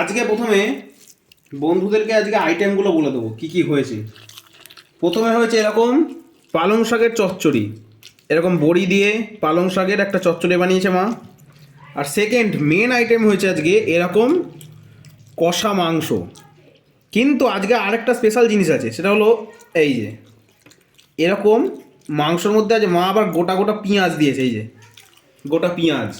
আজকে প্রথমে বন্ধুদেরকে আজকে আইটেমগুলো বলে দেবো, কি কি হয়েছে। প্রথমে হয়েছে এরকম পালং শাকের চচ্চড়ি। এরকম বড়ি দিয়ে পালং শাকের একটা চচ্চড়ি বানিয়েছে মা। আর সেকেন্ড মেন আইটেম হয়েছে আজকে এরকম কষা মাংস। কিন্তু আজকে আরেকটা স্পেশাল জিনিস আছে, সেটা হলো এই যে, এরকম মাংসর মধ্যে আজ মা আবার গোটা গোটা পেঁয়াজ দিয়েছে, এই যে, গোটা পেঁয়াজ।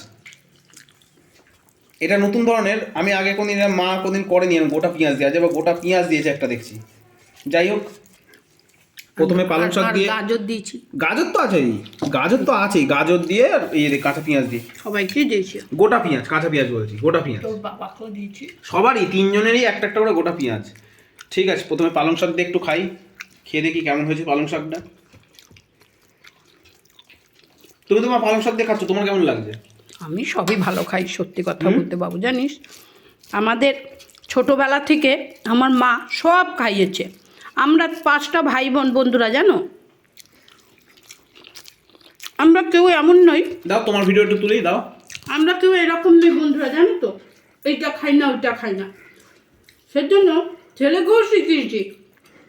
এটা নতুন ধরনের আমি আগে কোনদিন মা কোনদিন করেনি এরম গোটা পেঁয়াজ দিয়ে আজ আবার গোটা পেঁয়াজ দিয়েছে একটা দেখছি। যাই হোক প্রথমে পালং শাক দিয়ে গাজর দিয়েছি। গাজর তো আছেই গাজর তো আছেই গাজর দিয়ে আর এই যে কাঁচা পেঁয়াজ দিয়ে। সবাইকে দিয়েছি। গোটা পেঁয়াজ কাঁচা পেঁয়াজ বলছি গোটা পেঁয়াজ। বাবাকেও দিয়েছি। সবারই তিনজনেরই একটা একটা করে গোটা পেঁয়াজ। ঠিক আছে প্রথমে পালং শাক দিয়ে একটু খাই খেয়ে দেখি কেমন হয়েছে পালং শাকটা। তুমি তোমার পালং শাক দিয়ে খাচ্ছ তোমার কেমন লাগছে? আমি সবই ভালো খাই সত্যি কথা বলতে বাবু জানিস? আমাদের ছোটোবেলা থেকে আমার মা সব খাইয়েছে। আমরা পাঁচটা ভাই বোন বন্ধুরা জানো? আমরা কেউ এমন নই। দাও তোমার ভিডিও একটু তুলেই দাও। আমরা কেউ এরকম নেই বন্ধুরা জানো তো? এইটা খাই না ওইটা খাই না। সেজন্য ছেলেকেও শিখিয়েছি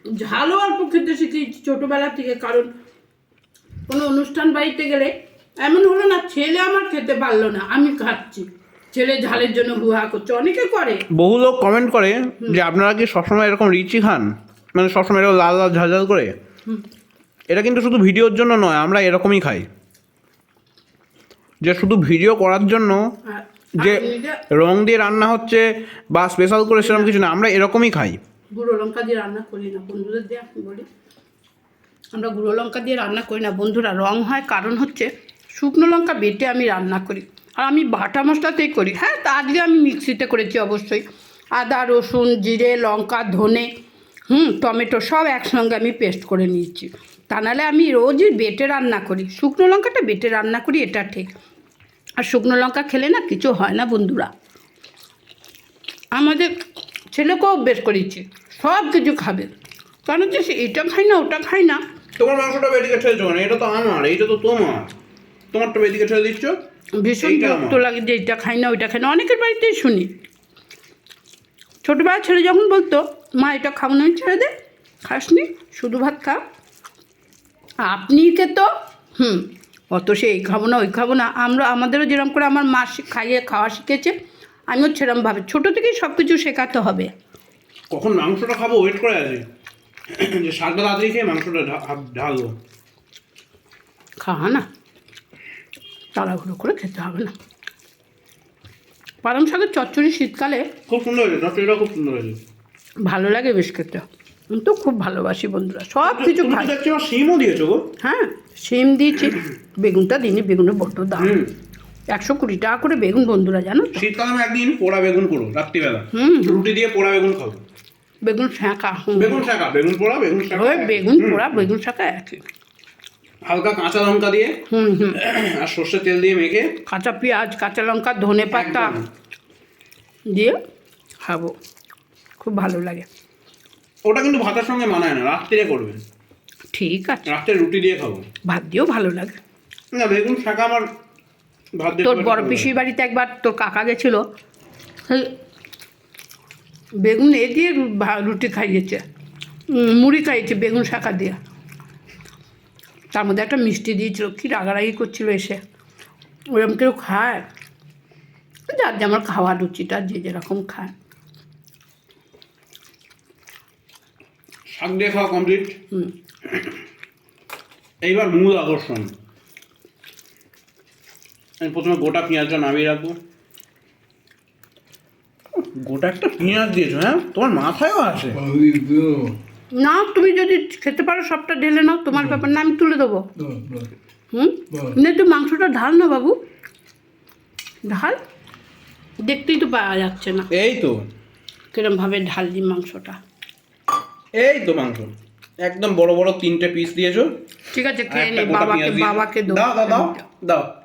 ঝালও অল্প খেতে শিখিয়েছি ছোটোবেলা থেকে কারণ কোনো অনুষ্ঠান বাড়িতে গেলে এমন হলো না ছেলে আমার খেতে পারল না আমি খাচ্ছি। ছেলে ঝালের জন্য হুহা করছে অনেকে করে। বহু লোক কমেন্ট করে যে আপনারা কি সবসময় এরকম রিচি খান? মানে সবসময় এরকম লাল লাল ঝাল ঝাল করে? এটা কিন্তু শুধু ভিডিওর জন্য নয় আমরা এরকমই খাই। যে শুধু ভিডিও করার জন্য যে রং দিয়ে রান্না হচ্ছে বা স্পেশাল করে সেরকম কিছু না আমরা এরকমই খাই। গুঁড়ো লঙ্কা দিয়ে রান্না করি না বন্ধুদের দিয়ে বলি। আমরা গুঁড়ো লঙ্কা দিয়ে রান্না করি না বন্ধুরা রং হয় কারণ হচ্ছে শুকনো লঙ্কা বেটে আমি রান্না করি। আর আমি বাটা মশলাতেই করি। হ্যাঁ তা আজকে আমি মিক্সিতে করেছি অবশ্যই। আদা, রসুন, জিরে, লঙ্কা, ধনে, হুম, টমেটো সব একসঙ্গে আমি পেস্ট করে নিয়েছি। তা নাহলে আমি রোজই বেটে রান্না করি। শুকনো লঙ্কাটা বেটে রান্না করি, এটা ঠিক। আর শুকনো লঙ্কা খেলে না কিছু হয় না বন্ধুরা। আমাদের ছেলেকেও অভ্যেস করেছি। সব কিছু খাবে। কারণ সে এটা খাই না, ওটা খাই না। তোমার মাংসটা ঠেলছো না এটা তো আমার এইটা তো তোমার। তোমারটা বেদিকে ঠেলে দিচ্ছ? ভীষণ বিরক্ত লাগে যে এটা খাই না ওইটা খাই না। অনেকের বাড়িতেই শুনি। ছোটোবেলার ছেলে যখন বলতো মা এটা খাব না আমি ছেড়ে দে খাসনি শুধু ভাত খা। আপনি কে তো? হুম অত সে এই খাব না ওই খাব না। আমরা আমাদেরও যেরকম করে আমার মা খাইয়ে খাওয়া শিখেছে আমিও সেরকমভাবে ছোটো থেকেই সব কিছু শেখাতে হবে। কখন মাংসটা খাব? ওয়েট করে আছি। যে শাকটা তাড়াতাড়ি খেয়ে মাংসটা ঢালবো। খাওয়া না। তাড়াহুড়ো করে খেতে হবে না। পালং শাকের চচ্চড়ি শীতকালে খুব সুন্দর হয়েছে চচ্চড়িটা খুব সুন্দর হয়েছে। ভালো লাগে বেশ খেতে। আমি তো খুব ভালোবাসি বন্ধুরা সব কিছু খাই। সিমও দিয়েছ গো। হ্যাঁ সিম দিয়েছি বেগুনটা দিনে বেগুনের বড্ড দাম। একশো কুড়ি টাকা করে বেগুন বন্ধুরা জানো শীতকালে আমি একদিন পোড়া বেগুন করো রাত্রিবেলা। হুম রুটি দিয়ে পোড়া বেগুন খাব। বেগুন শাঁকা বেগুন শাকা বেগুন পোড়া বেগুন শাকা বেগুন পোড়া বেগুন শাঁকা একই। হালকা কাঁচা লঙ্কা দিয়ে হুম হুম। আর সর্ষের তেল দিয়ে মেখে কাঁচা পেঁয়াজ কাঁচা লঙ্কা ধনে পাতা দিয়ে খাব। খুব ভালো লাগে। ওটা কিন্তু ভাতের সঙ্গে মানায় না রাত্রিরে করবেন ঠিক আছে। রাত্রে রুটি দিয়ে খাব। ভাত দিয়েও ভালো লাগে। না বেগুন শাকা আমার ভাত তোর বড় পিসির বাড়িতে একবার তোর কাকা গেছিল সেই বেগুন এ দিয়ে রুটি খাইয়েছে। মুড়ি খাইয়েছে বেগুন শাখা দিয়ে। তার মধ্যে একটা মিষ্টি দিয়েছিল কী রাগারাগি করছিল এসে। ওরকম কেউ খায়? যার যেমন খাওয়ার রুচিটা যে যেরকম খায়। শাক দিয়ে খাওয়া কমপ্লিট হুম। এইবার মূল আকর্ষণ। আমি প্রথমে গোটা পেঁয়াজটা নামিয়ে রাখব। গোটা একটা পেঁয়াজ দিয়েছ হ্যাঁ? তোমার মাথায়ও আছে না তুমি যদি খেতে পারো সবটা ঢেলে নাও তোমার ব্যাপার না আমি তুলে দেবো। হুম? না একটু মাংসটা ঢাল না বাবু। ঢাল। দেখতেই তো পাওয়া যাচ্ছে না। এই তো। কিরমভাবে ঢাললি মাংসটা। এই তো মাংস। একদম বড় বড় তিনটে পিস দিয়েছ। ঠিক আছে খেয়ে নে বাবাকে বাবাকে দাও দাও দাও দাও।